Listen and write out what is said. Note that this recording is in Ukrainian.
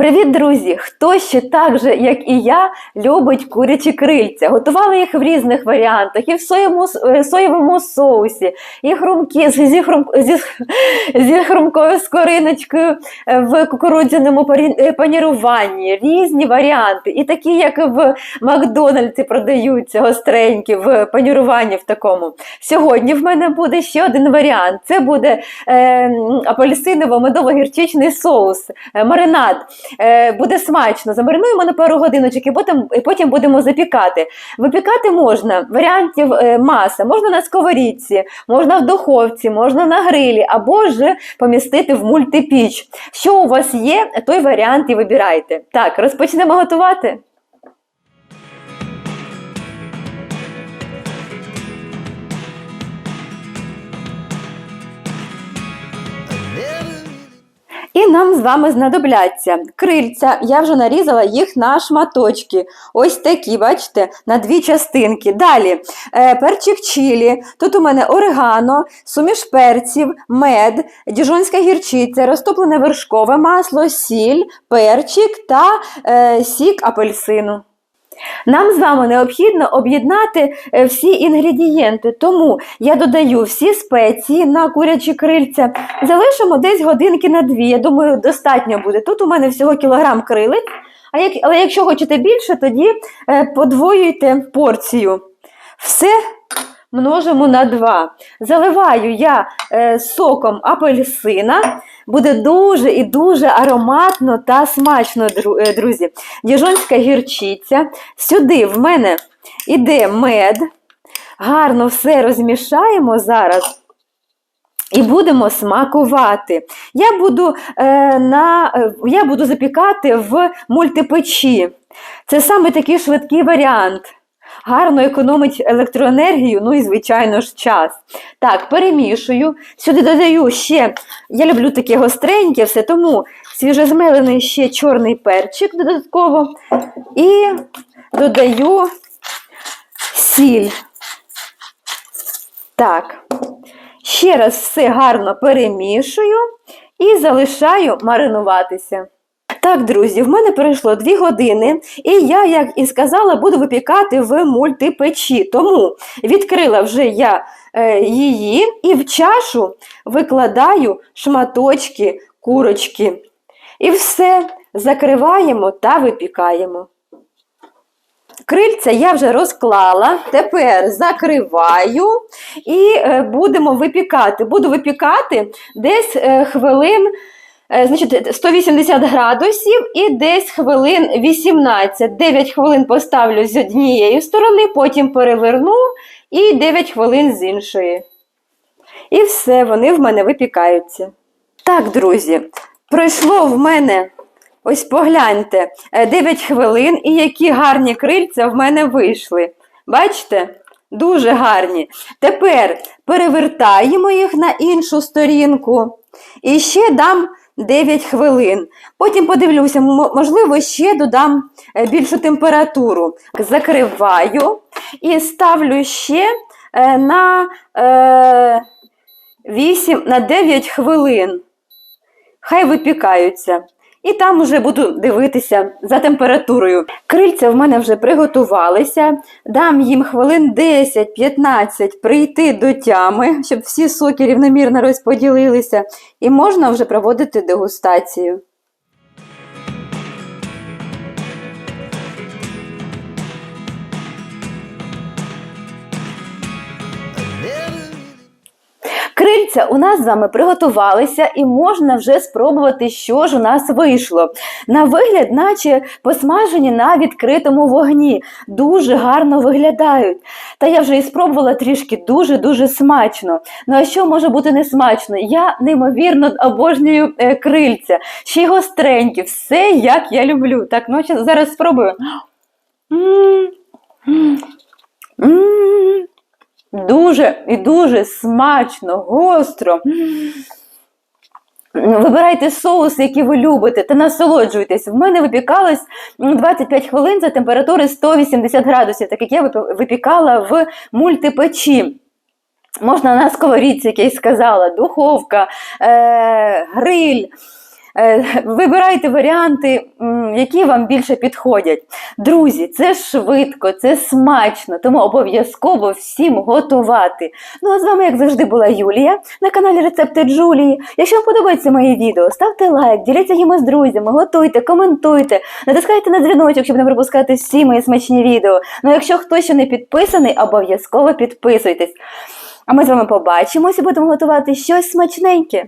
Привіт, друзі! Хто ще так же, як і я, любить курячі крильця? Готували їх в різних варіантах, і в соєвому, е, соєвому соусі, і хрумкі, зі, хрум, зі, зі хрумкою скориночкою е, в кукурудзяному е, паніруванні, різні варіанти. І такі, як в Макдональдсі продаються гостренькі в паніруванні в такому. Сьогодні в мене буде ще один варіант. Це буде е, апельсиново-медово-гірчичний соус, е, маринад. Е, буде смачно. Замаринуємо на пару годиночок і потім, і потім будемо запікати. Випікати можна варіантів е, маса, можна на сковорідці, можна в духовці, можна на грилі, або ж помістити в мультипіч. Що у вас є, той варіант і вибирайте. Так, розпочнемо готувати. І нам з вами знадобляться крильця. Я вже нарізала їх на шматочки. Ось такі, бачите, на дві частинки. Далі е, перчик чилі. Тут у мене орегано, суміш перців, мед, діжонська гірчиця, розтоплене вершкове масло, сіль, перчик та е, сік апельсину. Нам з вами необхідно об'єднати е, всі інгредієнти, тому я додаю всі спеції на курячі крильця. Залишимо десь годинки на дві. Я думаю, достатньо буде. Тут у мене всього кілограм як, але якщо хочете більше, тоді е, подвоюйте порцію. Все множимо на 2. Заливаю я е, соком апельсина. Буде дуже і дуже ароматно та смачно, е, друзі. Діжонська гірчиця. Сюди в мене іде мед. Гарно все розмішаємо зараз. І будемо смакувати. Я буду, е, на, я буду запікати в мультипечі. Це саме такий швидкий варіант. Гарно економить електроенергію, ну і, звичайно ж, час. Так, перемішую. Сюди додаю ще, я люблю таке гостреньке все, тому свіжозмелений ще чорний перчик додатково. І додаю сіль. Так, ще раз все гарно перемішую і залишаю маринуватися. Так, друзі, в мене пройшло 2 години, і я, як і сказала, буду випікати в мультипечі. Тому відкрила вже я е, її і в чашу викладаю шматочки курочки. І все закриваємо та випікаємо. Крильця я вже розклала, тепер закриваю і е, будемо випікати. Буду випікати десь е, хвилин, значить, 180 градусів і десь хвилин 18. 9 хвилин поставлю з однієї сторони, потім переверну і 9 хвилин з іншої. І все, вони в мене випікаються. Так, друзі, пройшло в мене. Ось погляньте, е, 9 хвилин і які гарні крильця в мене вийшли. Бачите? Дуже гарні. Тепер перевертаємо їх на іншу сторінку. І ще дам 9 хвилин. Потім подивлюся, можливо, ще додам е, більшу температуру. Закриваю і ставлю ще е, на, е, 8, на 9 хвилин. Хай випікаються. І там уже буду дивитися за температурою. Крильця в мене вже приготувалися. Дам їм хвилин 10-15 прийти до тями, щоб всі соки рівномірно розподілилися, і можна вже проводити дегустацію. Крильця у нас з вами приготувалися і можна вже спробувати, що ж у нас вийшло. На вигляд, наче посмажені на відкритому вогні. Дуже гарно виглядають. Та я вже і спробувала трішки дуже-дуже смачно. Ну а що може бути не смачно? Я неймовірно обожнюю е, крильця. Ще й гостренькі, все як я люблю. Так, ну зараз спробую м. Дуже і дуже смачно, гостро. Вибирайте соус, який ви любите, та насолоджуйтесь. В мене випікалось 25 хвилин за температури 180 градусів, так як я випікала в мультипечі. Можна на сковорідці, як я й сказала, духовка, е- гриль. Е, Вибирайте варіанти, які вам більше підходять. Друзі, це швидко, це смачно, тому обов'язково всім готувати. Ну а з вами, як завжди, була Юлія на каналі Рецепти Джулії. Якщо вам подобається моє відео, ставте лайк, діліться їм з друзями, готуйте, коментуйте, натискайте на дзвіночок, щоб не пропускати всі мої смачні відео. Ну, якщо хтось ще не підписаний, обов'язково підписуйтесь. А ми з вами побачимося будемо готувати щось смачненьке.